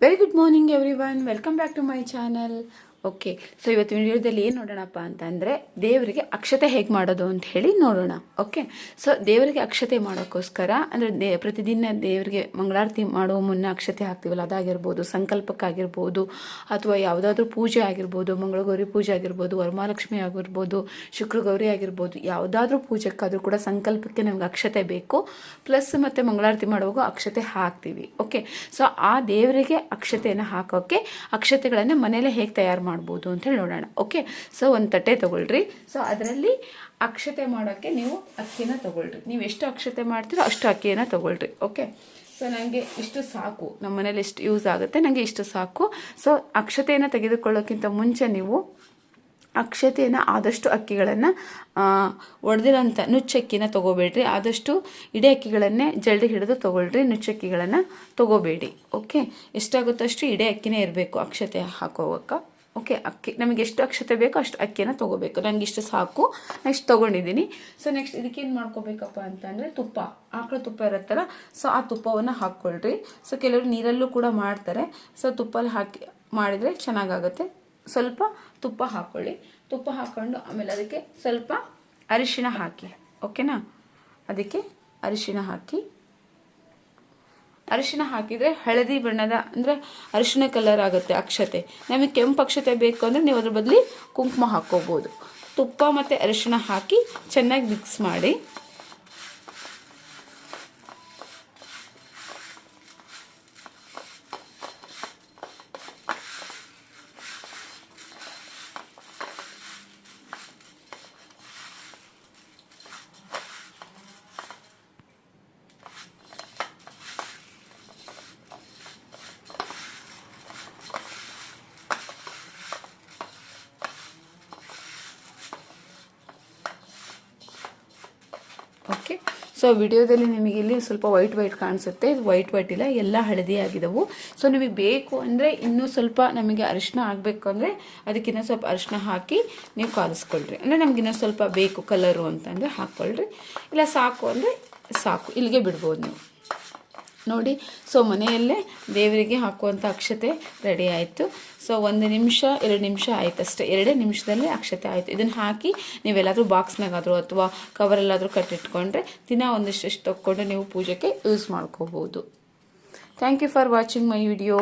very good morning everyone. Welcome back to my channel. Okay so ಇವತ್ತು ವಿಡಿಯೋದಲ್ಲಿ ಏನು ನೋಡೋಣಪ್ಪ ಅಂತಂದರೆ ದೇವರಿಗೆ ಅಕ್ಷತೆ ಹೇಗೆ ಮಾಡೋದು ಅಂತ ಹೇಳಿ ನೋಡೋಣ. ಓಕೆ ಸೊ ದೇವರಿಗೆ ಅಕ್ಷತೆ ಮಾಡೋಕ್ಕೋಸ್ಕರ ಅಂದರೆ ದೇ, ಪ್ರತಿದಿನ ದೇವರಿಗೆ ಮಂಗಳಾರತಿ ಮಾಡುವ ಮುನ್ನ ಅಕ್ಷತೆ ಹಾಕ್ತೀವಲ್ಲ, ಅದಾಗಿರ್ಬೋದು, ಸಂಕಲ್ಪಕ್ಕಾಗಿರ್ಬೋದು, ಅಥವಾ ಯಾವುದಾದ್ರೂ ಪೂಜೆ ಆಗಿರ್ಬೋದು, ಮಂಗಳಗೌರಿ ಪೂಜೆ ಆಗಿರ್ಬೋದು, ವರಮಹಾಲಕ್ಷ್ಮಿ ಆಗಿರ್ಬೋದು, ಶುಕ್ರಗೌರಿ ಆಗಿರ್ಬೋದು, ಯಾವುದಾದ್ರೂ ಪೂಜೆಕ್ಕಾದರೂ ಕೂಡ ಸಂಕಲ್ಪಕ್ಕೆ ನಮ್ಗೆ ಅಕ್ಷತೆ ಬೇಕು. ಪ್ಲಸ್ ಮತ್ತು ಮಂಗಳಾರತಿ ಮಾಡುವಾಗ ಅಕ್ಷತೆ ಹಾಕ್ತೀವಿ. ಓಕೆ ಸೊ ಆ ದೇವರಿಗೆ ಅಕ್ಷತೆಯನ್ನು ಹಾಕೋಕ್ಕೆ ಅಕ್ಷತೆಗಳನ್ನು ಮನೇಲೆ ಹೇಗೆ ತಯಾರು ಮಾಡ್ಬೋದು ಅಂತ ಹೇಳಿ ನೋಡೋಣ. ಓಕೆ ಸೊ ಒಂದು ತಟ್ಟೆ ತೊಗೊಳ್ರಿ. ಸೊ ಅದರಲ್ಲಿ ಅಕ್ಷತೆ ಮಾಡೋಕ್ಕೆ ನೀವು ಅಕ್ಕಿನ ತೊಗೊಳ್ರಿ. ನೀವು ಎಷ್ಟು ಅಕ್ಷತೆ ಮಾಡ್ತೀರೋ ಅಷ್ಟು ಅಕ್ಕಿಯನ್ನು ತೊಗೊಳ್ರಿ. ಓಕೆ ಸೊ ನನಗೆ ಇಷ್ಟು ಸಾಕು. ನಮ್ಮ ಮನೇಲಿ ಎಷ್ಟು ಯೂಸ್ ಆಗುತ್ತೆ ನನಗೆ ಇಷ್ಟು ಸಾಕು. ಸೊ ಅಕ್ಷತೆಯನ್ನು ತೆಗೆದುಕೊಳ್ಳೋಕ್ಕಿಂತ ಮುಂಚೆ ನೀವು ಅಕ್ಷತೆಯನ್ನು ಆದಷ್ಟು ಅಕ್ಕಿಗಳನ್ನು ಒಡೆದಿರೋಂಥ ನುಚ್ಚಕ್ಕಿನ ತೊಗೋಬೇಡ್ರಿ. ಆದಷ್ಟು ಇಡೀ ಅಕ್ಕಿಗಳನ್ನೇ ಜಲ್ದಿ ಹಿಡಿದು ತೊಗೊಳ್ರಿ. ನುಚ್ಚಕ್ಕಿಗಳನ್ನು ತೊಗೋಬೇಡಿ. ಓಕೆ ಎಷ್ಟಾಗುತ್ತೋ ಅಷ್ಟು ಇಡೀ ಅಕ್ಕಿನೇ ಇರಬೇಕು ಅಕ್ಷತೆ ಹಾಕೋವಾಗ ಓಕೆ ಅಕ್ಕಿ. ನಮಗೆ ಎಷ್ಟು ಅಕ್ಷತೆ ಬೇಕೋ ಅಷ್ಟು ಅಕ್ಕಿಯನ್ನು ತೊಗೋಬೇಕು. ನನಗೆ ಇಷ್ಟು ಸಾಕು. ನೆಕ್ಸ್ಟ್ ತೊಗೊಂಡಿದ್ದೀನಿ. ಸೊ ನೆಕ್ಸ್ಟ್ ಇದಕ್ಕೇನು ಮಾಡ್ಕೋಬೇಕಪ್ಪ ಅಂತಂದರೆ ತುಪ್ಪ. ಆಕಳ ತುಪ್ಪ ಇರುತ್ತಲ್ಲ ಸೊ ಆ ತುಪ್ಪವನ್ನು ಹಾಕ್ಕೊಳ್ರಿ. ಸೊ ಕೆಲವರು ನೀರಲ್ಲೂ ಕೂಡ ಮಾಡ್ತಾರೆ. ಸೊ ತುಪ್ಪಲ್ಲಿ ಹಾಕಿ ಮಾಡಿದರೆ ಚೆನ್ನಾಗಾಗುತ್ತೆ. ಸ್ವಲ್ಪ ತುಪ್ಪ ಹಾಕ್ಕೊಳ್ಳಿ ತುಪ್ಪ ಹಾಕ್ಕೊಂಡು ಆಮೇಲೆ ಅದಕ್ಕೆ ಸ್ವಲ್ಪ ಅರಿಶಿಣ ಹಾಕಿ. ಓಕೆನಾ ಅದಕ್ಕೆ ಅರಿಶಿಣ ಹಾಕಿ. ಅರಿಶಿಣ ಹಾಕಿದರೆ ಹಳದಿ ಬಣ್ಣದ, ಅಂದರೆ ಅರಿಶಿಣ ಕಲರ್ ಆಗುತ್ತೆ ಅಕ್ಷತೆ. ನಮಗೆ ಕೆಂಪು ಅಕ್ಷತೆ ಬೇಕು ಅಂದರೆ ನೀವು ಅದ್ರ ಬದಲಿ ಕುಂಕುಮ ಹಾಕ್ಕೋಬೋದು. ತುಪ್ಪ ಮತ್ತು ಅರಿಶಿಣ ಹಾಕಿ ಚೆನ್ನಾಗಿ ಮಿಕ್ಸ್ ಮಾಡಿ. ಓಕೆ ಸೊ ವಿಡಿಯೋದಲ್ಲಿ ನಿಮಗೆ ಇಲ್ಲಿ ಸ್ವಲ್ಪ ವೈಟ್ ವೈಟ್ ಕಾಣಿಸುತ್ತೆ. ಇದು ವೈಟ್ ವೈಟ್ ಇಲ್ಲ, ಎಲ್ಲ ಹಳದಿ ಆಗಿದವು ಸೊ ನಿಮಗೆ ಬೇಕು ಅಂದರೆ ಇನ್ನೂ ಸ್ವಲ್ಪ ನಮಗೆ ಅರಿಶಿನ ಆಗಬೇಕು ಅಂದರೆ ಅದಕ್ಕಿನ್ನ ಸ್ವಲ್ಪ ಅರಿಶಿನ ಹಾಕಿ ನೀವು ಕಾಲಿಸ್ಕೊಳ್ರಿ. ಅಂದರೆ ನಮ್ಗೆ ಇನ್ನೂ ಸ್ವಲ್ಪ ಬೇಕು ಕಲರು ಅಂತಂದರೆ ಹಾಕ್ಕೊಳ್ರಿ. ಇಲ್ಲ ಸಾಕು ಅಂದರೆ ಸಾಕು. ಇಲ್ಲಿಗೆ ಬಿಡ್ಬೋದು ನೀವು. ನೋಡಿ. ಸೊ ಮನೆಯಲ್ಲೇ ದೇವರಿಗೆ ಹಾಕುವಂಥ ಅಕ್ಷತೆ ರೆಡಿ ಆಯಿತು. ಸೊ ಒಂದು ನಿಮಿಷ, ಎರಡು ನಿಮಿಷ ಆಯಿತು ಅಷ್ಟೇ. ಎರಡೇ ನಿಮಿಷದಲ್ಲೇ ಅಕ್ಷತೆ ಆಯಿತು. ಇದನ್ನು ಹಾಕಿ ನೀವೆಲ್ಲಾದರೂ ಬಾಕ್ಸ್ನಾಗಾದರೂ ಅಥವಾ ಕವರಲ್ಲಾದರೂ ಕಟ್ಟಿಟ್ಕೊಂಡ್ರೆ ದಿನ ಒಂದಿಷ್ಟು ತೊಗೊಂಡು ನೀವು ಪೂಜೆಗೆ ಯೂಸ್ ಮಾಡ್ಕೋಬೋದು. Thank you for watching my video